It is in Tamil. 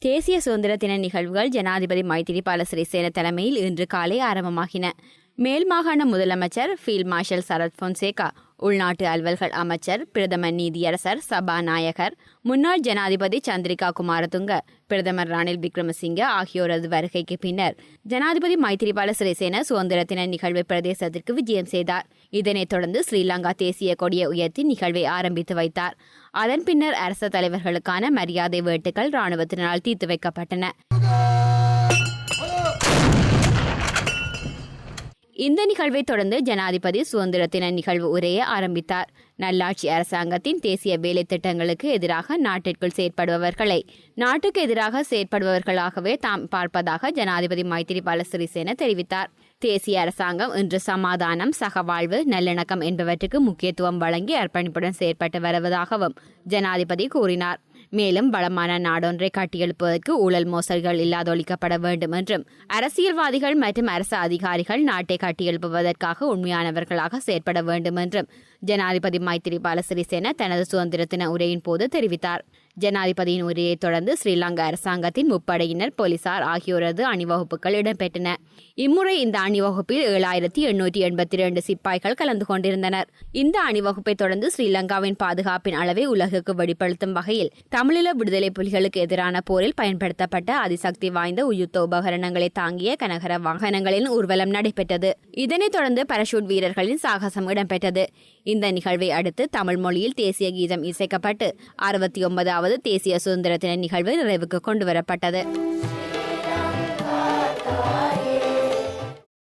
தேசிய சுதந்திர தின நிகழ்வுகள் ஜனாதிபதி மைத்திரிபால சிறிசேன தலைமையில் இன்று காலை ஆரம்பமாகின. மேல் மாகாண முதலமைச்சர் ஃபீல்ட் மார்ஷல் சரத் பொன்சேகா உள்நாட்டு அலுவல்கள் அமைச்சர் பிரதமர் நீதியரசர் சபாநாயகர் முன்னாள் ஜனாதிபதி சந்திரிகா குமாரதுங்க பிரதமர் ரணில் விக்ரமசிங்க ஆகியோரது வருகைக்கு பின்னர் ஜனாதிபதி மைத்திரிபால சிறிசேன சுதந்திர தின நிகழ்வு பிரதேசத்திற்கு விஜயம் செய்தார். இதனைத் தொடர்ந்து ஸ்ரீலங்கா தேசிய கொடியை உயர்த்தி நிகழ்வை ஆரம்பித்து வைத்தார். அதன் பின்னர் அரச தலைவர்களுக்கான மரியாதை வேட்டுகள் ராணுவத்தினால் தீர்த்து வைக்கப்பட்டன. இந்த நிகழ்வை தொடர்ந்து ஜனாதிபதி சுதந்திர தின நிகழ்வு உரையை ஆரம்பித்தார். நல்லாட்சி அரசாங்கத்தின் தேசிய வேலை திட்டங்களுக்கு எதிராக நாட்டிற்குள் செயற்படுபவர்களை நாட்டுக்கு எதிராக செயற்படுபவர்களாகவே தாம் பார்ப்பதாக ஜனாதிபதி மைத்திரிபால சிறிசேன தெரிவித்தார். தேசிய அரசாங்கம் இன்று சமாதானம் சகவாழ்வு நல்லிணக்கம் என்பவற்றுக்கு முக்கியத்துவம் வழங்கி அர்ப்பணிப்புடன் செயற்பட்டு வருவதாகவும் ஜனாதிபதி கூறினார். மேலும் வளமான நாடொன்றை கட்டியெழுப்புவதற்கு ஊழல் மோசடிகள் இல்லாதொழிக்கப்பட வேண்டும் என்றும் அரசியல்வாதிகள் மற்றும் அரசு அதிகாரிகள் நாட்டை கட்டியெழுப்புவதற்காக உண்மையானவர்களாக செயற்பட வேண்டும் என்றும் ஜனாதிபதி மைத்திரிபால சிறிசேன தனது சுதந்திர தின உரையின் போது தெரிவித்தார். ஜனாதிபதியின் உரையை தொடர்ந்து ஸ்ரீலங்கா அரசாங்கத்தின் முப்படையினர் போலீசார் ஆகியோரது அணிவகுப்புகள் இடம்பெற்றன. இம்முறை இந்த அணிவகுப்பில் ஏழாயிரத்தி எண்ணூற்றி எண்பத்தி இரண்டு சிப்பாய்கள் கலந்து கொண்டிருந்தனர். இந்த அணிவகுப்பை தொடர்ந்து ஸ்ரீலங்காவின் பாதுகாப்பின் அளவை உலகுக்கு வெளிப்படுத்தும் வகையில் தமிழீழ விடுதலை புலிகளுக்கு எதிரான போரில் பயன்படுத்தப்பட்ட அதிசக்தி வாய்ந்த உயுத்த உபகரணங்களை தாங்கிய கனகர வாகனங்களின் ஊர்வலம் நடைபெற்றது. இதனைத் தொடர்ந்து பரஷூட் வீரர்களின் சாகசம் இடம்பெற்றது. இந்த நிகழ்வை அடுத்து தமிழ் மொழியில் தேசிய கீதம் இசைக்கப்பட்டு அறுபத்தி ஒன்பதாவது தேசிய சுதந்திர தின நிகழ்வு நிறைவுக்கு கொண்டுவரப்பட்டது.